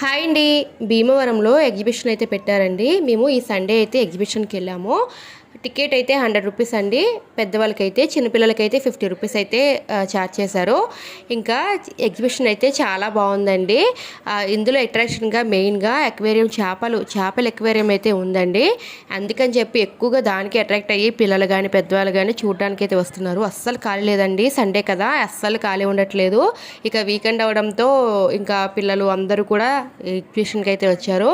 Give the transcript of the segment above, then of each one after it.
Hi అండి. భీమవరంలో exhibition అయితే పెట్టారండి. మేము ఈ సండే అయితే ఎగ్జిబిషన్కి వెళ్ళాము. టికెట్ అయితే హండ్రెడ్ రూపీస్ అండి. పెద్దవాళ్ళకైతే చిన్నపిల్లలకైతే ఫిఫ్టీ రూపీస్ అయితే ఛార్జ్ చేశారు. ఇంకా ఎగ్జిబిషన్ అయితే చాలా బాగుందండి. ఇందులో అట్రాక్షన్గా మెయిన్గా ఎక్వేరియం చేపలు చేపల ఎక్వేరియం అయితే ఉందండి. అందుకని చెప్పి ఎక్కువగా దానికి అట్రాక్ట్ అయ్యి పిల్లలు కానీ పెద్దవాళ్ళు కానీ చూడడానికి అయితే వస్తున్నారు. అస్సలు ఖాళీ లేదండి. సండే కదా అస్సలు ఖాళీ ఉండట్లేదు. ఇక వీకెండ్ అవడంతో ఇంకా పిల్లలు అందరూ కూడా ఎగ్జిబిషన్కి అయితే వచ్చారు.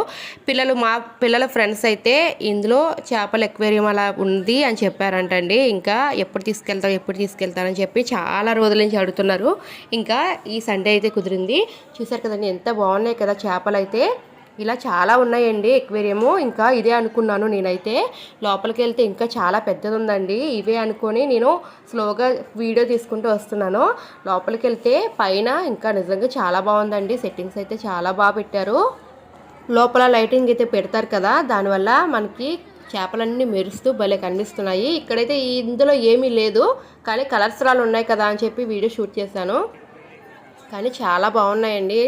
పిల్లలు మా పిల్లల ఫ్రెండ్స్ అయితే ఇందులో చేపల ఎక్వేరియం అలా ఉంది అని చెప్పారంటండి. ఇంకా ఎప్పుడు తీసుకెళ్తావు ఎప్పుడు తీసుకెళ్తానని చెప్పి చాలా రోజుల నుంచి అడుగుతున్నారు. ఇంకా ఈ సండే అయితే కుదిరింది. చూసారు కదండి ఎంత బాగున్నాయి కదా చేపలు అయితే. ఇలా చాలా ఉన్నాయండి ఎక్వేరియము. ఇంకా ఇదే అనుకున్నాను నేనైతే. లోపలికి వెళ్తే ఇంకా చాలా పెద్దది ఉందండి. ఇవే అనుకొని నేను స్లోగా వీడియో తీసుకుంటూ వస్తున్నాను. లోపలికి వెళ్తే పైన ఇంకా నిజంగా చాలా బాగుందండి. సెట్టింగ్స్ అయితే చాలా బాగా పెట్టారు. లోపల లైటింగ్ అయితే పెడతారు కదా దానివల్ల మనకి చేపలన్నీ మెరుస్తూ భలే కనిపిస్తున్నాయి. ఇక్కడైతే ఇందులో ఏమీ లేదు. కానీ కలర్స్ రాలు ఉన్నాయి కదా అని చెప్పి వీడియో షూట్ చేశాను. కానీ చాలా బాగున్నాయండి.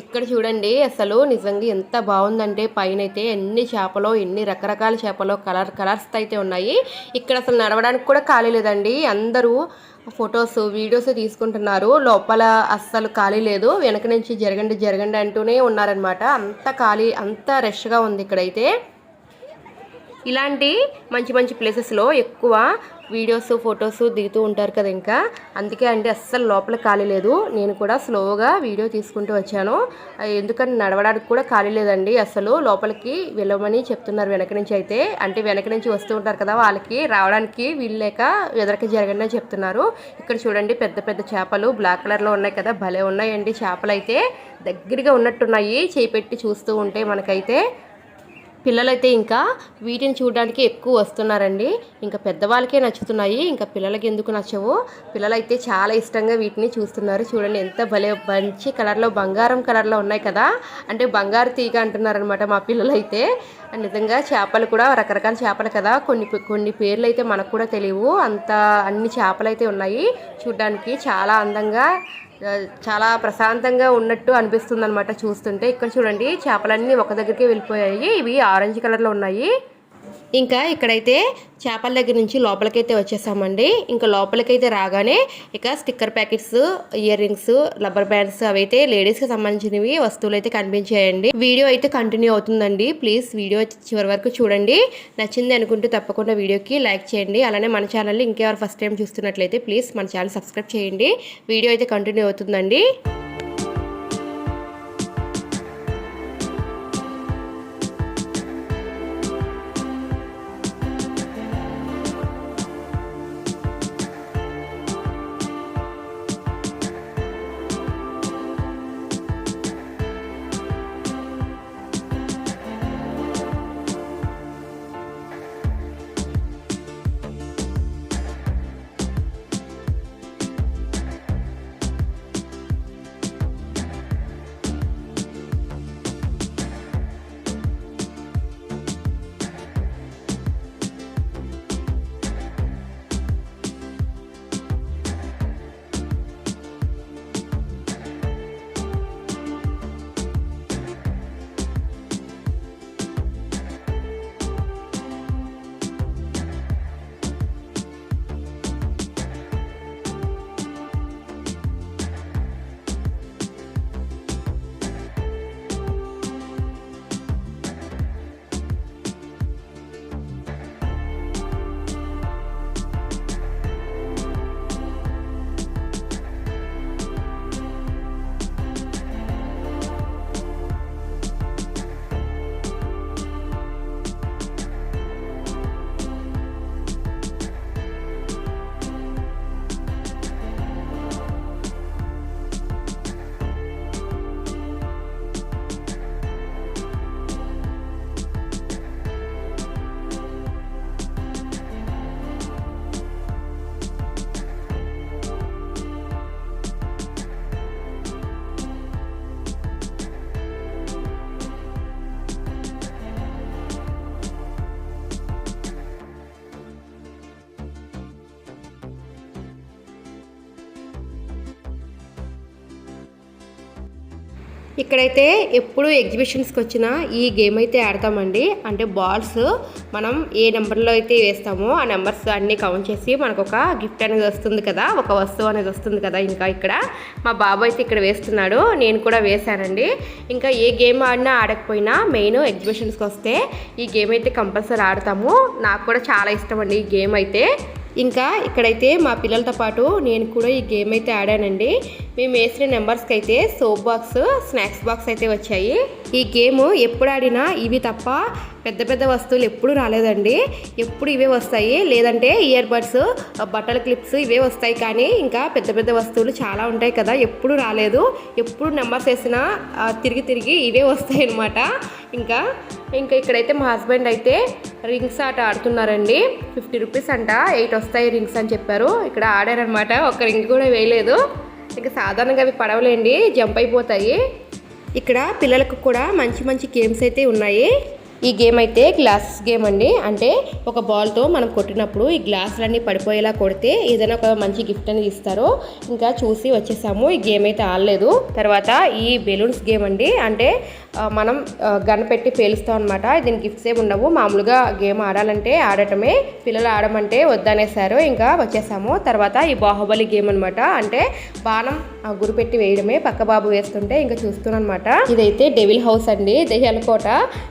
ఇక్కడ చూడండి అసలు నిజంగా ఎంత బాగుందంటే పైన అయితే ఎన్ని చేపలు ఎన్ని రకరకాల చేపలు కలర్ కలర్స్ అయితే ఉన్నాయి. ఇక్కడ అసలు నడవడానికి కూడా ఖాళీ లేదండి. అందరూ ఫొటోస్ వీడియోస్ తీసుకుంటున్నారు. లోపల అస్సలు ఖాళీ లేదు. వెనక నుంచి జరగండి జరగండి అంటూనే ఉన్నారనమాట అంత ఖాళీ అంత రష్గా ఉంది ఇక్కడైతే. ఇలాంటి మంచి మంచి ప్లేసెస్లో ఎక్కువ వీడియోస్ ఫొటోస్ దిగుతూ ఉంటారు కదా ఇంకా. అందుకే అండి అస్సలు లోపల ఖాళీ లేదు. నేను కూడా స్లోగా వీడియో తీసుకుంటూ వచ్చాను. ఎందుకంటే ఎందుకని నడవడానికి కూడా ఖాళీ లేదండి. అసలు లోపలికి వెళ్ళమని చెప్తున్నారు వెనక నుంచి అయితే. అంటే వెనక నుంచి వస్తూ ఉంటారు కదా వాళ్ళకి. రావడానికి వీలు లేక ఎదరికి జరగండి చెప్తున్నారు. ఇక్కడ చూడండి పెద్ద పెద్ద చేపలు బ్లాక్ కలర్లో ఉన్నాయి కదా. భలే ఉన్నాయండి చేపలు అయితే దగ్గరగా ఉన్నట్టున్నాయి. చేపెట్టి చూస్తూ ఉంటే మనకైతే పిల్లలైతే ఇంకా వీటిని చూడడానికి ఎక్కువ వస్తున్నారండి. ఇంకా పెద్దవాళ్ళకే నచ్చుతున్నాయి. ఇంకా పిల్లలకి ఎందుకు నచ్చవు? పిల్లలైతే చాలా ఇష్టంగా వీటిని చూస్తున్నారు. చూడండి ఎంత భలే మంచి కలర్లో బంగారం కలర్లో ఉన్నాయి కదా. అంటే బంగారు తీగ అంటున్నారనమాట మా పిల్లలైతే. నిజంగా చేపలు కూడా రకరకాల చేపలు కదా. కొన్ని కొన్ని పేర్లు అయితే మనకు కూడా తెలియవు. అంత అన్ని చేపలు అయితే ఉన్నాయి. చూడడానికి చాలా అందంగా చాలా ప్రశాంతంగా ఉన్నట్టు అనిపిస్తుంది అనమాట చూస్తుంటే. ఇక్కడ చూడండి చేపలన్నీ ఒక దగ్గరికి వెళ్ళిపోయాయి. ఇవి ఆరెంజ్ కలర్లో ఉన్నాయి. ఇంకా ఇక్కడైతే చేపల దగ్గర నుంచి లోపలికైతే వచ్చేసామండి. ఇంకా లోపలికైతే రాగానే ఇక sticker packets earrings rubber bands అవైతే లేడీస్కి సంబంధించినవి వస్తువులు అయితే కనిపించాయండి. వీడియో అయితే కంటిన్యూ అవుతుందండి. ప్లీజ్ వీడియో చివరి వరకు చూడండి. నచ్చింది అనుకుంటే తప్పకుండా వీడియోకి లైక్ చేయండి. అలానే మన ఛానల్ని ఇంకెవరు ఫస్ట్ టైం చూస్తున్నట్లయితే ప్లీజ్ మన ఛానల్ సబ్స్క్రైబ్ చేయండి. వీడియో అయితే కంటిన్యూ అవుతుందండి. ఇక్కడైతే ఎప్పుడు ఎగ్జిబిషన్స్కి వచ్చినా ఈ గేమ్ అయితే ఆడతామండి. అంటే బాల్స్ మనం ఏ నెంబర్లో అయితే వేస్తామో ఆ నెంబర్స్ అన్నీ కౌంట్ చేసి మనకు ఒక గిఫ్ట్ అనేది వస్తుంది కదా ఒక వస్తువు అనేది వస్తుంది కదా ఇంకా ఇక్కడ. మా బాబు అయితే ఇక్కడ వేస్తున్నాడు నేను కూడా వేశానండి. ఇంకా ఏ గేమ్ ఆడినా ఆడకపోయినా మెయిన్ ఎగ్జిబిషన్స్కి వస్తే ఈ గేమ్ అయితే కంపల్సరీ ఆడతాము. నాకు కూడా చాలా ఇష్టం అండి ఈ గేమ్ అయితే. ఇంకా ఇక్కడైతే మా పిల్లలతో పాటు నేను కూడా ఈ గేమ్ అయితే ఆడానండి. మేము వేసిన నెంబర్స్కి అయితే సోప్ బాక్స్ స్నాక్స్ బాక్స్ అయితే వచ్చాయి. ఈ గేమ్ ఎప్పుడు ఆడినా ఇవి తప్ప పెద్ద పెద్ద వస్తువులు ఎప్పుడు రాలేదండి. ఎప్పుడు ఇవే వస్తాయి. లేదంటే ఇయర్ బడ్స్ బట్టల క్లిప్స్ ఇవే వస్తాయి. కానీ ఇంకా పెద్ద పెద్ద వస్తువులు చాలా ఉంటాయి కదా. ఎప్పుడు రాలేదు. ఎప్పుడు నెంబర్స్ వేసినా తిరిగి తిరిగి ఇవే వస్తాయి అనమాట ఇంకా ఇంకా ఇక్కడైతే మా హస్బెండ్ అయితే రింగ్స్ ఆట ఆడుతున్నారండి. ఫిఫ్టీ రూపీస్ అంట. ఎయిట్ వస్తాయి రింగ్స్ అని చెప్పారు. ఇక్కడ ఆడారనమాట ఒక రింగ్ కూడా వేయలేదు. ఇంకా సాధారణంగా అవి పడవలేండి. జంప్ అయిపోతాయి. ఇక్కడ పిల్లలకు కూడా మంచి మంచి గేమ్స్ అయితే ఉన్నాయి. ఈ గేమ్ అయితే గ్లాస్ గేమ్ అండి. అంటే ఒక బాల్తో మనం కొట్టినప్పుడు ఈ గ్లాసులన్నీ పడిపోయేలా కొడితే ఏదైనా ఒక మంచి గిఫ్ట్ అనేది ఇస్తారో ఇంకా చూసి వచ్చేసాము. ఈ గేమ్ అయితే ఆడలేదు. తర్వాత ఈ బెలూన్స్ గేమ్ అండి. అంటే మనం గన్ పెట్టి పేలుస్తాం అనమాట దీని గిఫ్ట్స్ ఏమి ఉండవు. మామూలుగా గేమ్ ఆడాలంటే ఆడటమే పిల్లలు ఆడమంటే వద్దనేసారు ఇంకా వచ్చేసాము. తర్వాత ఈ బాహుబలి గేమ్ అనమాట అంటే బాణం ఆ, పెట్టి వేయడమే పక్క బాబు వేస్తుంటే ఇంకా చూస్తున్నాను అనమాట ఇదైతే డెవిల్ హౌస్ అండి. దెయ్యాలకోట.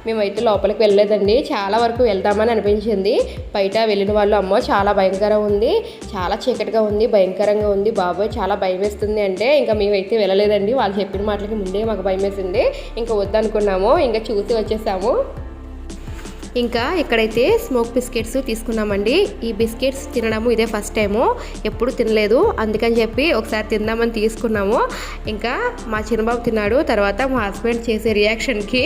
మేమైతే లోపలికి వెళ్ళలేదండి. చాలా వరకు వెళ్దామని అనిపించింది. బయట వెళ్ళిన వాళ్ళు అమ్మో చాలా భయంకరంగా ఉంది. చాలా చీకటిగా ఉంది భయంకరంగా ఉంది. బాబోయ్ చాలా భయం వేస్తుంది అంటే ఇంకా మేమైతే వెళ్ళలేదండి. వాళ్ళు చెప్పిన మాటలకి ముందే మాకు భయం వేసింది ఇంకా వద్దనుకున్నాము ఇంకా చూసి వచ్చేసాము. ఇంకా ఇక్కడైతే స్మోక్ బిస్కెట్స్ తీసుకున్నామండి ఈ బిస్కెట్స్ తినడము ఇదే ఫస్ట్ టైము. ఎప్పుడు తినలేదు అందుకని చెప్పి ఒకసారి తిందామని తీసుకున్నాము. ఇంకా మా చిన్నబాబు తిన్నాడు తర్వాత మా హస్బెండ్ చేసే రియాక్షన్కి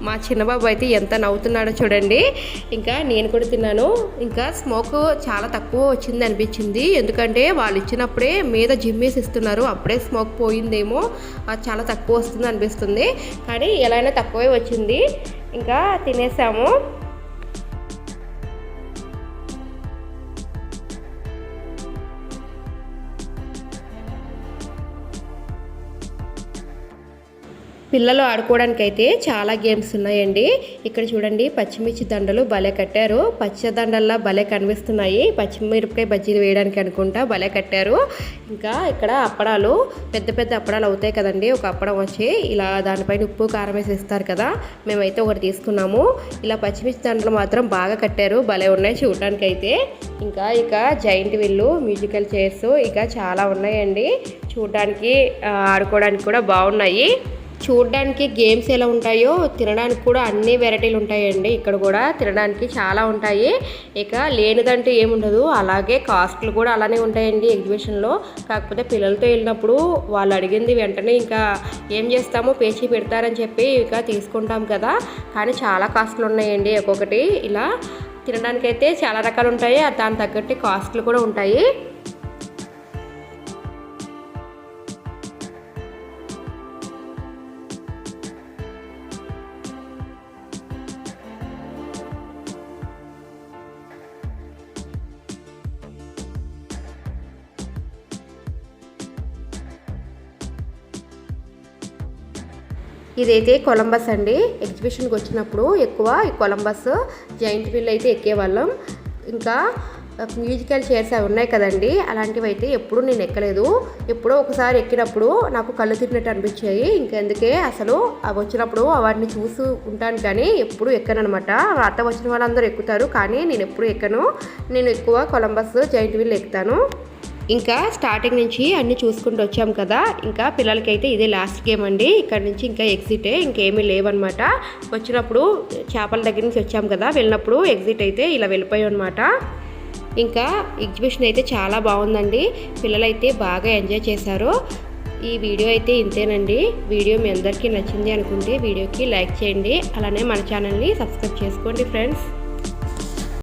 మా చిన్నబాబు అయితే ఎంత నవ్వుతున్నాడో చూడండి. ఇంకా నేను కూడా తిన్నాను. ఇంకా స్మోక్ చాలా తక్కువ వచ్చింది అనిపించింది. ఎందుకంటే వాళ్ళు ఇచ్చినప్పుడే మీద జిమ్మేసి ఇస్తున్నారు. అప్పుడే స్మోక్ పోయిందేమో. అది చాలా తక్కువ వస్తుంది అనిపిస్తుంది. కానీ ఎలా అయినా తక్కువే వచ్చింది. ఇంకా తినేసాము. పిల్లలు ఆడుకోవడానికి అయితే చాలా గేమ్స్ ఉన్నాయండి. ఇక్కడ చూడండి పచ్చిమిర్చి దండలు భలే కట్టారు. పచ్చ దండల్లా భలే కనిపిస్తున్నాయి. పచ్చిమిరపకాయ బజ్జీలు వేయడానికి అనుకుంటా భలే కట్టారు. ఇంకా ఇక్కడ అప్పడాలు పెద్ద పెద్ద అప్పడాలు అవుతాయి కదండి. ఒక అప్పడం వచ్చి ఇలా దానిపైన ఉప్పు కారం వేసి ఇస్తారు కదా. మేమైతే ఒకటి తీసుకున్నాము. ఇలా పచ్చిమిర్చి దండలు మాత్రం బాగా కట్టారు. భలే ఉన్నాయి చూడడానికి అయితే ఇంకా ఇక జైంట్ విల్లు మ్యూజికల్ చైర్స్ ఇక చాలా ఉన్నాయండి. చూడడానికి ఆడుకోవడానికి కూడా బాగున్నాయి. చూడడానికి గేమ్స్ ఎలా ఉంటాయో తినడానికి కూడా అన్ని వెరైటీలు ఉంటాయండి. ఇక్కడ కూడా తినడానికి చాలా ఉంటాయి. ఇక లేనిదంటూ ఏముండదు అలాగే కాస్ట్లు కూడా అలానే ఉంటాయండి ఎగ్జిబిషన్లో. కాకపోతే పిల్లలతో వెళ్ళినప్పుడు వాళ్ళు అడిగింది వెంటనే ఇంకా ఏం చేస్తామో పేచి పెడతారని చెప్పి ఇక తీసుకుంటాం కదా. కానీ చాలా కాస్ట్లు ఉన్నాయండి ఒక్కొక్కటి. ఇలా తినడానికైతే చాలా రకాలు ఉంటాయి. దాని తగ్గట్టు కాస్ట్లు కూడా ఉంటాయి. ఇదైతే కొలంబస్ అండి. ఎగ్జిబిషన్కి వచ్చినప్పుడు ఎక్కువ ఈ కొలంబస్ జాయింట్ వీల్ అయితే ఎక్కేవాళ్ళం. ఇంకా మ్యూజికల్ చైర్స్ అవి ఉన్నాయి కదండి. అలాంటివి అయితే ఎప్పుడు నేను ఎక్కలేదు. ఎప్పుడో ఒకసారి ఎక్కినప్పుడు నాకు కళ్ళు తిరిగినట్టు అనిపించాయి. ఇంకెందుకే అసలు అవి వచ్చినప్పుడు వాటిని చూస్తూ ఉంటాను కానీ ఎప్పుడు ఎక్కనమాట అనమాట అత్త వచ్చిన వాళ్ళందరూ ఎక్కుతారు కానీ నేను ఎప్పుడు ఎక్కను. నేను ఎక్కువ కొలంబస్ జైంట్ వీల్ ఎక్కుతాను. ఇంకా స్టార్టింగ్ నుంచి అన్ని చూసుకుంటూ వచ్చాం కదా ఇంకా పిల్లలకైతే ఇదే లాస్ట్ గేమ్ అండి. ఇక్కడ నుంచి ఇంకా ఎగ్జిటే ఇంకేమీ లేవన్నమాట. వచ్చినప్పుడు చేపల దగ్గర నుంచి వచ్చాం కదా వెళ్ళినప్పుడు ఎగ్జిట్ అయితే ఇలా వెళ్ళిపోయాం అనమాట ఇంకా ఎగ్జిబిషన్ అయితే చాలా బాగుందండి. పిల్లలైతే బాగా ఎంజాయ్ చేశారు. ఈ వీడియో అయితే ఇంతేనండి. వీడియో మీ అందరికీ నచ్చింది అనుకుంటే వీడియోకి లైక్ చేయండి. అలానే మన ఛానల్ని సబ్స్క్రైబ్ చేసుకోండి ఫ్రెండ్స్